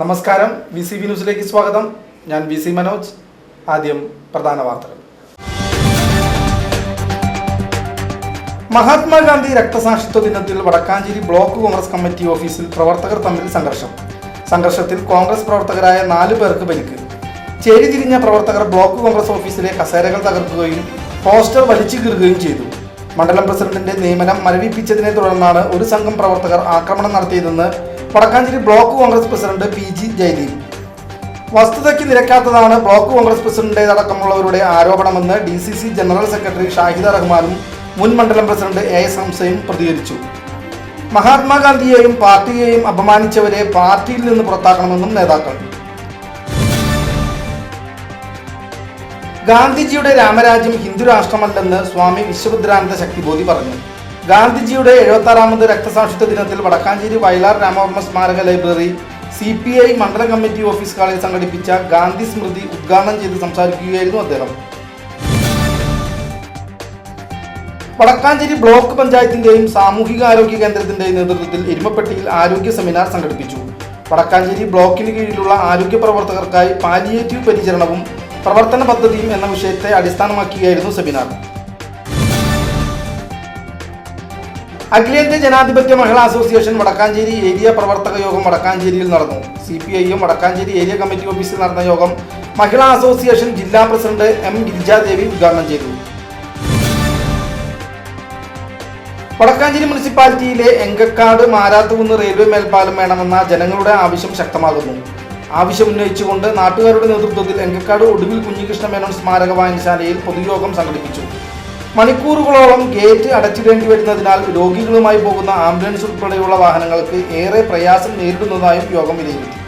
നമസ്കാരം. V C V ന്യൂസിലേക്ക് സ്വാഗതം. ഞാൻ വി സി മനോജ്. ആദ്യം പ്രധാന വാർത്തകൾ. മഹാത്മാഗാന്ധി രക്തസാക്ഷിത്വ ദിനത്തിൽ വടക്കാഞ്ചേരി ബ്ലോക്ക് കോൺഗ്രസ് കമ്മിറ്റി ഓഫീസിൽ പ്രവർത്തകർ തമ്മിൽ സംഘർഷം. സംഘർഷത്തിൽ കോൺഗ്രസ് പ്രവർത്തകരായ നാല് പേർക്ക് പരിക്ക്. ചേരിതിരിഞ്ഞ പ്രവർത്തകർ ബ്ലോക്ക് കോൺഗ്രസ് ഓഫീസിലെ കസേരകൾ തകർക്കുകയും പോസ്റ്റർ വലിച്ചു കീറുകയും ചെയ്തു. മണ്ഡലം പ്രസിഡന്റിന്റെ നിയമനം മരവിപ്പിച്ചതിനെ തുടർന്നാണ് ഒരു സംഘം പ്രവർത്തകർ ആക്രമണം നടത്തിയതെന്ന് Vadakkanchery block Congress president P G Jayadeep വസ്തുതയ്ക്ക് നിരക്കാത്തതാണ് ബ്ലോക്ക് കോൺഗ്രസ് പ്രസിഡന്റേതടക്കമുള്ളവരുടെ ആരോപണമെന്ന് D C C general secretary Shahida റഹ്മാനും മുൻ മണ്ഡലം പ്രസിഡന്റ് എ എസ് ഹംസയും പ്രതികരിച്ചു. മഹാത്മാഗാന്ധിയെയും പാർട്ടിയെയും അപമാനിച്ചവരെ പാർട്ടിയിൽ നിന്ന് പുറത്താക്കണമെന്നും നേതാക്കൾ. ഗാന്ധിജിയുടെ രാമരാജ്യം ഹിന്ദു രാഷ്ട്രമല്ലെന്ന് സ്വാമി വിശ്വഭദ്രാനന്ദ ശക്തിബോധി പറഞ്ഞു. ഗാന്ധിജിയുടെ എഴുപത്തി ആറാമത് രക്തസാക്ഷിത്വ ദിനത്തിൽ വടക്കാഞ്ചേരി വയലാർ രാമവർമ്മ സ്മാരക ലൈബ്രറി സി പി ഐ മണ്ഡല കമ്മിറ്റി ഓഫീസ് ഹാളിൽ സംഘടിപ്പിച്ച ഗാന്ധി സ്മൃതി ഉദ്ഘാടനം ചെയ്ത് സംസാരിക്കുകയായിരുന്നു അദ്ദേഹം. വടക്കാഞ്ചേരി ബ്ലോക്ക് പഞ്ചായത്തിന്റെയും സാമൂഹിക ആരോഗ്യ കേന്ദ്രത്തിന്റെയും നേതൃത്വത്തിൽ എരുമപ്പെട്ടിയിൽ ആരോഗ്യ സെമിനാർ സംഘടിപ്പിച്ചു. വടക്കാഞ്ചേരി ബ്ലോക്കിന് കീഴിലുള്ള ആരോഗ്യ പ്രവർത്തകർക്കായി പാലിയേറ്റീവ് പരിചരണവും പ്രവർത്തന പദ്ധതിയും എന്ന വിഷയത്തെ അടിസ്ഥാനമാക്കിയായിരുന്നു സെമിനാർ. അഖിലേന്ത്യാ ജനാധിപത്യ മഹിളാ അസോസിയേഷൻ വടക്കാഞ്ചേരി ഏരിയ പ്രവർത്തക യോഗം വടക്കാഞ്ചേരിയിൽ നടന്നു. സി പി ഐയും വടക്കാഞ്ചേരി ഏരിയ കമ്മിറ്റി ഓഫീസിൽ നടന്ന യോഗം മഹിളാ അസോസിയേഷൻ ജില്ലാ പ്രസിഡന്റ് എം ഗിരിജാദേവി ഉദ്ഘാടനം ചെയ്തു. വടക്കാഞ്ചേരി മുനിസിപ്പാലിറ്റിയിലെ എങ്കക്കാട് മാരാത്തുകുന്ന് റെയിൽവേ മേൽപ്പാലം വേണമെന്ന ജനങ്ങളുടെ ആവശ്യം ശക്തമാകുന്നു. ആവശ്യം ഉന്നയിച്ചുകൊണ്ട് നാട്ടുകാരുടെ നേതൃത്വത്തിൽ എങ്കക്കാട് ഒടുവിൽ കുഞ്ഞികൃഷ്ണ മേനോൻ സ്മാരക വായനശാലയിൽ പൊതുയോഗം സംഘടിപ്പിച്ചു. മണിക്കൂറുകളോളം ഗേറ്റ് അടച്ചിടേണ്ടി വരുന്നതിനാൽ രോഗികളുമായി പോകുന്ന ആംബുലൻസ് ഉൾപ്പെടെയുള്ള വാഹനങ്ങൾക്ക് ഏറെ പ്രയാസം നേരിടുന്നതായും യോഗം വിലയിരുത്തി.